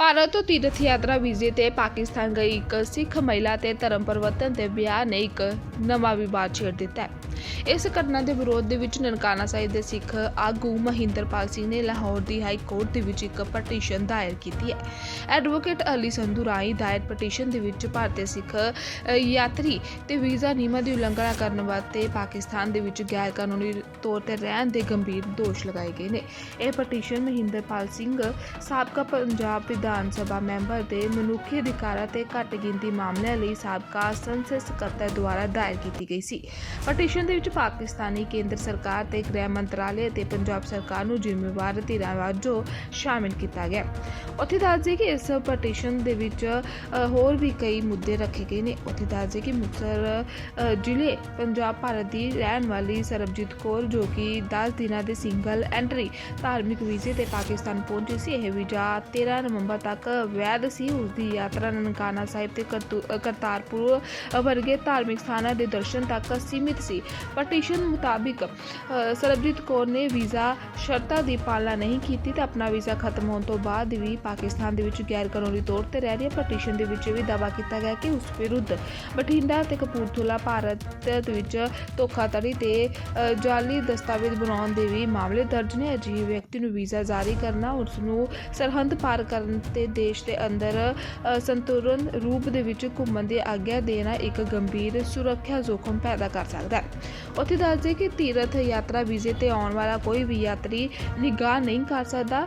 ਭਾਰਤ ਤੋਂ ਤੀਰਥ ਯਾਤਰਾ ਵੀਜ਼ੇ ਤੇ ਪਾਕਿਸਤਾਨ ਗਈ ਇੱਕ ਸਿੱਖ ਮਹਿਲਾ ਤੇ ਧਰਮ ਪਰਿਵਰਤਨ ਦੇ ਵਿਆਹ ਨੇ ਇੱਕ ਨਵਾਂ ਵਿਵਾਦ ਛੇੜ ਦਿੱਤਾ ਹੈ। ਇਸ ਘਟਨਾ ਦੇ ਵਿਰੋਧ ਦੇ ਵਿੱਚ ਨਨਕਾਣਾ ਸਾਹਿਬ ਦੇ ਸਿੱਖ ਆਗੂ ਮਹਿੰਦਰਪਾਲ ਸਿੰਘ ਨੇ ਲਾਹੌਰ ਦੀ ਹਾਈ ਕੋਰਟ ਦੇ ਵਿੱਚ ਇੱਕ ਪਟੀਸ਼ਨ ਦਾਇਰ ਕੀਤੀ ਹੈ। ਐਡਵੋਕੇਟ ਅਲੀ ਸੰਧੂ ਰਾਈ ਦਾਇਰ ਪਟੀਸ਼ਨ ਦੇ ਵਿੱਚ ਭਾਰਤੀ ਸਿੱਖ ਯਾਤਰੀ ਤੇ ਵੀਜ਼ਾ ਨਿਯਮਾਂ ਦੀ ਉਲੰਘਣਾ ਕਰਨ ਵਾਸਤੇ ਪਾਕਿਸਤਾਨ ਦੇ ਵਿੱਚ ਗੈਰ ਕਾਨੂੰਨੀ ਤੌਰ ਤੇ ਰਹਿਣ ਦੇ ਗੰਭੀਰ ਦੋਸ਼ ਲਗਾਏ ਗਏ ਨੇ। ਇਹ ਪਟੀਸ਼ਨ ਮਹਿੰਦਰਪਾਲ ਸਿੰਘ, ਸਾਬਕਾ ਪੰਜਾਬ ਵਿਧਾਨ ਵਿਧਾਨ ਸਭਾ ਮੈਂਬਰ ਦੇ ਮਨੁੱਖੀ ਅਧਿਕਾਰਾਂ ਤੇ ਘੱਟ ਗਿਣਤੀ ਮਾਮਲਿਆਂ ਲਈ ਸਾਬਕਾ ਸੰਸਦ ਸਕੱਤਰ ਦੁਆਰਾ ਦਾਇਰ ਕੀਤੀ ਗਈ ਸੀ। ਪਟੀਸ਼ਨ ਦੇ ਵਿੱਚ ਪਾਕਿਸਤਾਨੀ ਕੇਂਦਰ ਸਰਕਾਰ ਤੇ ਗ੍ਰਹਿ ਮੰਤਰਾਲੇ ਅਤੇ ਪੰਜਾਬ ਸਰਕਾਰ ਨੂੰ ਜ਼ਿੰਮੇਵਾਰ ਧਿਰਾਂ ਵਜੋਂ ਸ਼ਾਮਿਲ ਕੀਤਾ ਗਿਆ। ਉੱਥੇ ਦੱਸ ਦਈਏ ਕਿ ਇਸ ਪਟੀਸ਼ਨ ਦੇ ਵਿੱਚ ਹੋਰ ਵੀ ਕਈ ਮੁੱਦੇ ਰੱਖੇ ਗਏ ਨੇ। ਉੱਥੇ ਦੱਸ ਦਈਏ ਕਿ ਮੁਕਤਸਰ ਜ਼ਿਲ੍ਹੇ ਪੰਜਾਬ ਭਾਰਤ ਦੀ ਰਹਿਣ ਵਾਲੀ ਸਰਬਜੀਤ ਕੌਰ ਜੋ ਕਿ 10 ਦਿਨਾਂ ਦੇ ਸਿੰਗਲ ਐਂਟਰੀ ਧਾਰਮਿਕ ਵੀਜ਼ੇ ਤੇ ਪਾਕਿਸਤਾਨ ਪਹੁੰਚੀ ਸੀ, ਇਹ ਵੀਜ਼ਾ 13 ਨਵੰਬਰ ਤੱਕ ਵੈਧ ਸੀ ਉਸ ਦੀ ਯਾਤਰਾ ਨਨਕਾਣਾ ਸਾਹਿਬ ਤੇ ਕਰਤੂ- ਕਰਤਾਰਪੁਰ ਵਰਗੇ ਧਾਰਮਿਕ ਸਥਾਨਾਂ ਦੇ ਦਰਸ਼ਨ ਤੱਕ ਸੀਮਿਤ ਸੀ ਪਟੀਸ਼ਨ ਮੁਤਾਬਿਕ ਸਰਬਜੀਤ ਕੌਰ ਨੇ ਵੀਜ਼ਾ ਸ਼ਰਤਾਂ ਦੀ ਪਾਲਣਾ ਨਹੀਂ ਕੀਤੀ ਤੇ ਆਪਣਾ ਵੀਜ਼ਾ ਖਤਮ ਹੋਣ ਤੋਂ ਬਾਅਦ ਵੀ ਪਾਕਿਸਤਾਨ ਦੇ ਵਿੱਚ ਗੈਰ ਕਾਨੂੰਨੀ ਤੌਰ ਤੇ ਰਹਿ ਰਹੀ ਪਟੀਸ਼ਨ ਦੇ ਵਿੱਚ ਇਹ ਵੀ ਦਾਅਵਾ ਕੀਤਾ ਗਿਆ ਕਿ ਉਸ ਵਿਰੁੱਧ ਬਠਿੰਡਾ ਤੇ ਕਪੂਰਥਲਾ ਭਾਰਤ ਵਿੱਚ ਧੋਖਾਧੜੀ ਤੇ ਅ, ਜਾਲੀ ਦਸਤਾਵੇਜ਼ ਬਣਾਉਣ ਦੇ ਵੀ ਮਾਮਲੇ ਦਰਜ ਨੇ ਅਜਿਹੇ ਵਿਅਕਤੀ ਨੂੰ ਵੀਜ਼ਾ ਜਾਰੀ ਕਰਨਾ ਉਸ ਨੂੰ ਸਰਹੰਦ ਪਾਰ ਕਰਨ ਤੇ ਦੇਸ਼ ਦੇ ਅੰਦਰ ਸੰਤੁਲਨ ਰੂਪ ਦੇ ਵਿੱਚ ਘੁੰਮਣ ਦੀ ਆਗਿਆ ਦੇਣਾ ਇੱਕ ਗੰਭੀਰ ਸੁਰੱਖਿਆ ਜੋਖਮ ਪੈਦਾ ਕਰ ਸਕਦਾ ਹੈ। ਉੱਥੇ ਦੱਸਦੇ ਕਿ ਤੀਰਥ ਯਾਤਰਾ ਵੀਜ਼ੇ ਤੇ ਆਉਣ ਵਾਲਾ ਕੋਈ ਵੀ ਯਾਤਰੀ ਨਿਗਾਹ ਨਹੀਂ ਕਰ ਸਕਦਾ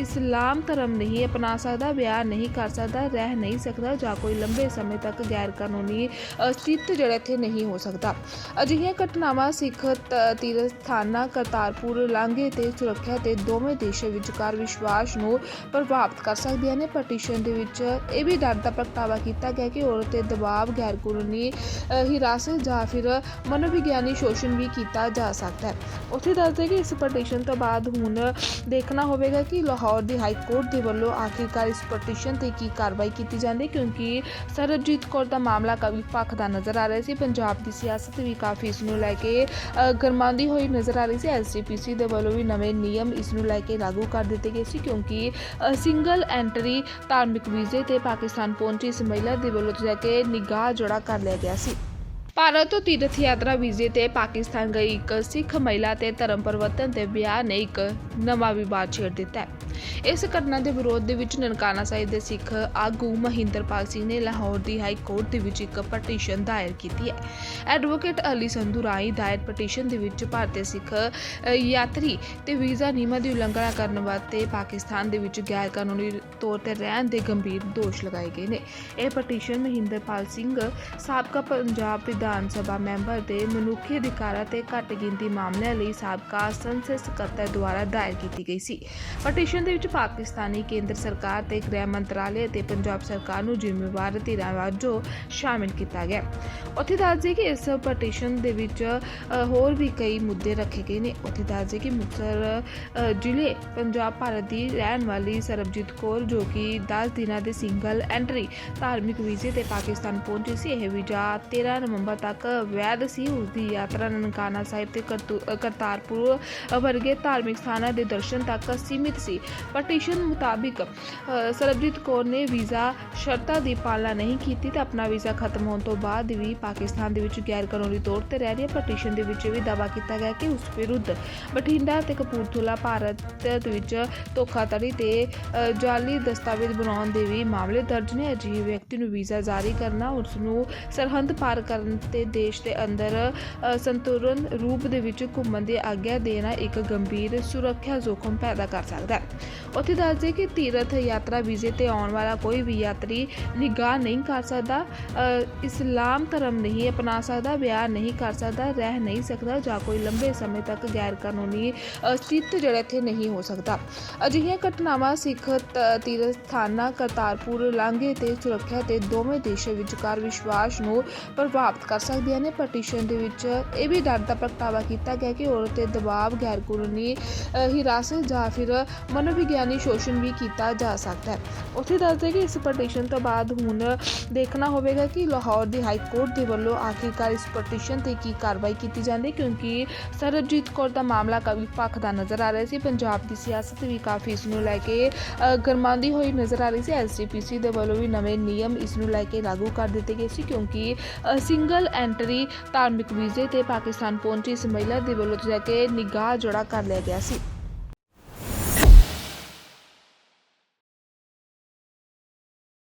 ਇਸਲਾਮ ਧਰਮ ਨਹੀਂ ਅਪਣਾ ਸਕਦਾ, ਵਿਆਹ ਨਹੀਂ ਕਰ ਸਕਦਾ, ਰਹਿ ਨਹੀਂ ਸਕਦਾ ਜਾਂ ਕੋਈ ਲੰਬੇ ਸਮੇਂ ਤੱਕ ਗੈਰ ਕਾਨੂੰਨੀ ਸਥਿਤ ਜਿਹੜਾ ਇੱਥੇ ਨਹੀਂ ਹੋ ਸਕਦਾ। ਅਜਿਹੀਆਂ ਘਟਨਾਵਾਂ ਸਿੱਖ ਤ- ਤੀਰਥ ਸਥਾਨਾਂ ਕਰਤਾਰਪੁਰ, ਲਾਂਘੇ ਤੇ ਸੁਰੱਖਿਆ ਤੇ ਦੋਵੇਂ ਦੇਸ਼ਾਂ ਵਿਚਕਾਰ ਵਿਸ਼ਵਾਸ ਨੂੰ ਪ੍ਰਭਾਵਿਤ ਕਰ ਸਕਦੀਆਂ ਨੇ। ਪਟੀਸ਼ਨ ਦੇ ਵਿੱਚ ਇਹ ਵੀ ਡਰ ਦਾ ਪ੍ਰਗਟਾਵਾ ਕੀਤਾ ਗਿਆ ਕਿ ਔਰਤ ਤੇ ਦਬਾਅ ਗੈਰ ਕਾਨੂੰਨੀ ਹਿਰਾਸਤ ਜਾਂ ਫਿਰ ਮਨੋਵਿਗਿਆਨੀ ਸ਼ੋਸ਼ਣ ਵੀ ਕੀਤਾ ਜਾ ਸਕਦਾ ਹੈ। ਉੱਥੇ ਦੱਸਦੇ ਕਿ ਇਸ ਪਟੀਸ਼ਨ ਤੋਂ ਬਾਅਦ ਹੁਣ ਦੇਖਣਾ ਹੋਵੇਗਾ ਕਿ ਲਾਹੌਰ ਦੀ ਹਾਈ ਕੋਰਟ ਦੇ ਵੱਲੋਂ ਆਖਿਰਕਾਰ ਇਸ ਪਟੀਸ਼ਨ ਤੇ ਕੀ ਕਾਰਵਾਈ ਕੀਤੀ ਜਾਂਦੀ ਕਿਉਂਕਿ ਸਰਬਜੀਤ ਕੌਰ ਦਾ ਮਾਮਲਾ ਕਾਫੀ ਪੱਖ ਦਾ ਨਜ਼ਰ ਆ ਰਿਹਾ ਸੀ। ਪੰਜਾਬ ਦੀ ਸਿਆਸਤ ਵੀ ਕਾਫੀ ਇਸ ਨੂੰ ਲੈ ਕੇ ਗਰਮਾਉਂਦੀ ਹੋਈ ਨਜ਼ਰ ਆ ਰਹੀ ਸੀ। ਐਸਜੀਪੀਸੀ ਦੇ ਵੱਲੋਂ ਵੀ ਨਵੇਂ ਨਿਯਮ ਇਸ ਨੂੰ ਲੈ ਕੇ ਲਾਗੂ ਕਰ ਦਿੱਤੇ ਗਏ ਸੀ, ਕਿਉਂਕਿ ਸਿੰਗਲ ਐਂਟਰੀ ਧਾਰਮਿਕ ਵੀਜ਼ੇ ਤੇ ਪਾਕਿਸਤਾਨ ਪਹੁੰਚੀ ਇਸ ਮਹਿਲਾ ਦੇ ਵੱਲੋਂ ਜਾ ਕੇ ਨਿਗਾਹ ਜੋੜਾ ਕਰ ਲਿਆ ਗਿਆ ਸੀ। ਭਾਰਤ ਤੋਂ ਤੀਰਥ ਯਾਤਰਾ ਵੀਜ਼ੇ ਤੇ ਪਾਕਿਸਤਾਨ ਗਈ ਇੱਕ ਸਿੱਖ ਮਹਿਲਾ ਤੇ ਧਰਮ ਪਰਿਵਰਤਨ ਦੇ ਵਿਆਹ ਨੇ ਇੱਕ ਨਵਾਂ ਵਿਵਾਦ ਛੇੜ ਦਿੱਤਾ ਹੈ। ਇਸ ਘਟਨਾ ਦੇ ਵਿਰੋਧ ਦੇ ਵਿੱਚ ਨਨਕਾਣਾ ਸਾਹਿਬ ਦੇ ਸਿੱਖ ਆਗੂ ਮਹਿੰਦਰਪਾਲ ਸਿੰਘ ਨੇ ਲਾਹੌਰ ਦੀ ਹਾਈ ਕੋਰਟ ਦੇ ਵਿੱਚ ਇੱਕ ਪਟੀਸ਼ਨ ਦਾਇਰ ਕੀਤੀ ਹੈ। ਐਡਵੋਕੇਟ ਅਲੀ ਸੰਧੂ ਰਾਈ ਦਾਇਰ ਪਟੀਸ਼ਨ ਦੇ ਵਿੱਚ ਭਾਰਤੀ ਸਿੱਖ ਯਾਤਰੀ ਤੇ ਵੀਜ਼ਾ ਨਿਯਮਾਂ ਦੀ ਉਲੰਘਣਾ ਕਰਨ ਵਾਸਤੇ ਪਾਕਿਸਤਾਨ ਦੇ ਵਿੱਚ ਗੈਰ ਕਾਨੂੰਨੀ ਤੌਰ ਤੇ ਰਹਿਣ ਦੇ ਗੰਭੀਰ ਦੋਸ਼ ਲਗਾਏ ਗਏ ਨੇ। ਇਹ ਪਟੀਸ਼ਨ ਮਹਿੰਦਰਪਾਲ ਸਿੰਘ, ਸਾਬਕਾ ਪੰਜਾਬ ਵਿਧਾਨ ਵਿਧਾਨ ਸਭਾ ਮੈਂਬਰ ਦੇ ਮਨੁੱਖੀ ਅਧਿਕਾਰਾਂ ਤੇ ਘੱਟ ਗਿਣਤੀ ਮਾਮਲਿਆਂ ਲਈ ਸਾਬਕਾ ਸੰਸਦ ਸਕੱਤਰ ਦੁਆਰਾ ਦਾਇਰ ਕੀਤੀ ਗਈ ਸੀ। ਪਟੀਸ਼ਨ ਦੇ ਵਿੱਚ ਪਾਕਿਸਤਾਨੀ ਕੇਂਦਰ ਸਰਕਾਰ ਤੇ ਗ੍ਰਹਿ ਮੰਤਰਾਲੇ ਅਤੇ ਪੰਜਾਬ ਸਰਕਾਰ ਨੂੰ ਜ਼ਿੰਮੇਵਾਰ ਧਿਰਾਂ ਵਜੋਂ ਸ਼ਾਮਿਲ ਕੀਤਾ ਗਿਆ। ਉੱਥੇ ਦੱਸ ਦਈਏ ਕਿ ਇਸ ਪਟੀਸ਼ਨ ਦੇ ਵਿੱਚ ਹੋਰ ਵੀ ਕਈ ਮੁੱਦੇ ਰੱਖੇ ਗਏ ਨੇ। ਉੱਥੇ ਦੱਸ ਦਈਏ ਕਿ ਮੁਕਤਸਰ ਜ਼ਿਲ੍ਹੇ ਪੰਜਾਬ ਭਾਰਤ ਦੀ ਰਹਿਣ ਵਾਲੀ ਸਰਬਜੀਤ ਕੌਰ ਜੋ ਕਿ 10 ਦਿਨਾਂ ਦੇ ਸਿੰਗਲ ਐਂਟਰੀ ਧਾਰਮਿਕ ਵੀਜ਼ੇ ਤੇ ਪਾਕਿਸਤਾਨ ਪਹੁੰਚੀ ਸੀ, ਇਹ ਵੀਜ਼ਾ 13 ਨਵੰਬਰ ਤੱਕ ਵੈਧ ਸੀ। ਉਸ ਦੀ ਯਾਤਰਾ ਨਨਕਾਣਾ ਸਾਹਿਬ ਤੇ ਕਰਤਾਰਪੁਰ ਵਰਗੇ ਧਾਰਮਿਕ ਸਥਾਨਾਂ ਦੇ ਦਰਸ਼ਨ ਤੱਕ ਸੀਮਿਤ ਸੀ। ਪਟੀਸ਼ਨ ਮੁਤਾਬਿਕ ਸਰਬਜੀਤ ਕੌਰ ਨੇ ਵੀਜ਼ਾ ਸ਼ਰਤਾਂ ਦੀ ਪਾਲਣਾ ਨਹੀਂ ਕੀਤੀ ਤੇ ਆਪਣਾ ਵੀਜ਼ਾ ਖਤਮ ਹੋਣ ਤੋਂ ਬਾਅਦ ਵੀ ਪਾਕਿਸਤਾਨ ਦੇ ਵਿੱਚ ਗੈਰ ਕਾਨੂੰਨੀ ਤੌਰ ਤੇ ਰਹਿ ਰਹੀ ਪਟੀਸ਼ਨ ਦੇ ਵਿੱਚ ਇਹ ਵੀ ਦਾਅਵਾ ਕੀਤਾ ਗਿਆ ਕਿ ਉਸ ਵਿਰੁੱਧ ਬਠਿੰਡਾ ਤੇ ਕਪੂਰਥਲਾ ਭਾਰਤ ਵਿੱਚ ਧੋਖਾਧੜੀ ਤੇ ਜਾਲੀ ਦਸਤਾਵੇਜ਼ ਬਣਾਉਣ ਦੇ ਵੀ ਮਾਮਲੇ ਦਰਜ ਨੇ। ਅਜਿਹੇ ਵਿਅਕਤੀ ਨੂੰ ਵੀਜ਼ਾ ਜਾਰੀ ਕਰਨਾ ਉਸ ਨੂੰ ਸਰਹੰਦ ਪਾਰ ਕਰਨ ਤੇ ਦੇਸ਼ ਦੇ ਅੰਦਰ ਸੰਤੁਲਨ ਰੂਪ ਦੇ ਵਿੱਚ ਘੁੰਮਣ ਦੀ ਆਗਿਆ ਦੇਣਾ ਇੱਕ ਗੰਭੀਰ ਸੁਰੱਖਿਆ ਜੋਖਮ ਪੈਦਾ ਕਰ ਸਕਦਾ ਹੈ। ਉੱਥੇ ਦੱਸਦੇ ਕਿ ਤੀਰਥ ਯਾਤਰਾ ਵੀਜ਼ੇ ਤੇ ਆਉਣ ਵਾਲਾ ਕੋਈ ਵੀ ਯਾਤਰੀ ਨਿਗਾਹ ਨਹੀਂ ਕਰ ਸਕਦਾ ਇਸਲਾਮ ਧਰਮ ਨਹੀਂ ਅਪਣਾ ਸਕਦਾ ਵਿਆਹ ਨਹੀਂ ਕਰ ਸਕਦਾ ਰਹਿ ਨਹੀਂ ਸਕਦਾ ਜਾਂ ਕੋਈ ਲੰਬੇ ਸਮੇਂ ਤੱਕ ਗੈਰ ਕਾਨੂੰਨੀ ਅ, ਸਥਿਤ ਜਿਹੜਾ ਇੱਥੇ ਨਹੀਂ ਹੋ ਸਕਦਾ। ਅਜਿਹੀਆਂ ਘਟਨਾਵਾਂ ਸਿੱਖ ਤ- ਤੀਰਥ ਸਥਾਨਾਂ ਕਰਤਾਰਪੁਰ ਲਾਂਘੇ ਤੇ ਸੁਰੱਖਿਆ ਤੇ ਦੋਵੇਂ ਦੇਸ਼ਾਂ ਵਿਚਕਾਰ ਵਿਸ਼ਵਾਸ ਨੂੰ ਪ੍ਰਭਾਵਿਤ ਕਰ ਸਕਦੀਆਂ ਨੇ ਪਟੀਸ਼ਨ ਦੇ ਵਿੱਚ ਇਹ ਵੀ ਡਰ ਦਾ ਪ੍ਰਗਟਾਵਾ ਕੀਤਾ ਗਿਆ ਕਿ ਔਰਤ ਤੇ ਦਬਾਅ ਗੈਰ ਕਾਨੂੰਨੀ ਹਿਰਾਸਤ ਜਾਂ ਫਿਰ ਮਨੋਵਿਗਿਆਨੀ ਸ਼ੋਸ਼ਣ ਵੀ ਕੀਤਾ ਜਾ ਸਕਦਾ ਹੈ। ਉੱਥੇ ਦੱਸਦੇ ਕਿ ਇਸ ਪਟੀਸ਼ਨ ਤੋਂ ਬਾਅਦ ਹੁਣ ਦੇਖਣਾ ਹੋਵੇਗਾ ਕਿ ਲਾਹੌਰ ਦੀ ਹਾਈ ਕੋਰਟ ਦੇ ਵੱਲੋਂ ਆਖਿਰਕਾਰ ਇਸ ਪਟੀਸ਼ਨ ਤੇ ਕੀ ਕਾਰਵਾਈ ਕੀਤੀ ਜਾਂਦੀ ਕਿਉਂਕਿ ਸਰਬਜੀਤ ਕੌਰ ਦਾ ਮਾਮਲਾ ਕਾਫੀ ਪੱਖ ਦਾ ਨਜ਼ਰ ਆ ਰਿਹਾ ਸੀ। ਪੰਜਾਬ ਦੀ ਸਿਆਸਤ ਵੀ ਕਾਫੀ ਇਸ ਨੂੰ ਲੈ ਕੇ ਗਰਮਾਉਂਦੀ ਹੋਈ ਨਜ਼ਰ ਆ ਰਹੀ ਸੀ। ਐਸਜੀਪੀਸੀ ਦੇ ਵੱਲੋਂ ਵੀ ਨਵੇਂ ਨਿਯਮ ਇਸ ਨੂੰ ਲੈ ਕੇ ਲਾਗੂ ਕਰ ਦਿੱਤੇ ਗਏ ਸੀ, ਕਿਉਂਕਿ ਸਿੰਗਲ ਐਂਟਰੀ ਧਾਰਮਿਕ ਵੀਜ਼ੇ ਤੇ ਪਾਕਿਸਤਾਨ ਪਹੁੰਚੀ ਇਸ ਮਹਿਲਾ ਦੇ ਵੱਲੋਂ ਜਾ ਕੇ ਨਿਗਾਹ ਜੋੜਾ ਕਰ ਲਿਆ ਗਿਆ ਸੀ।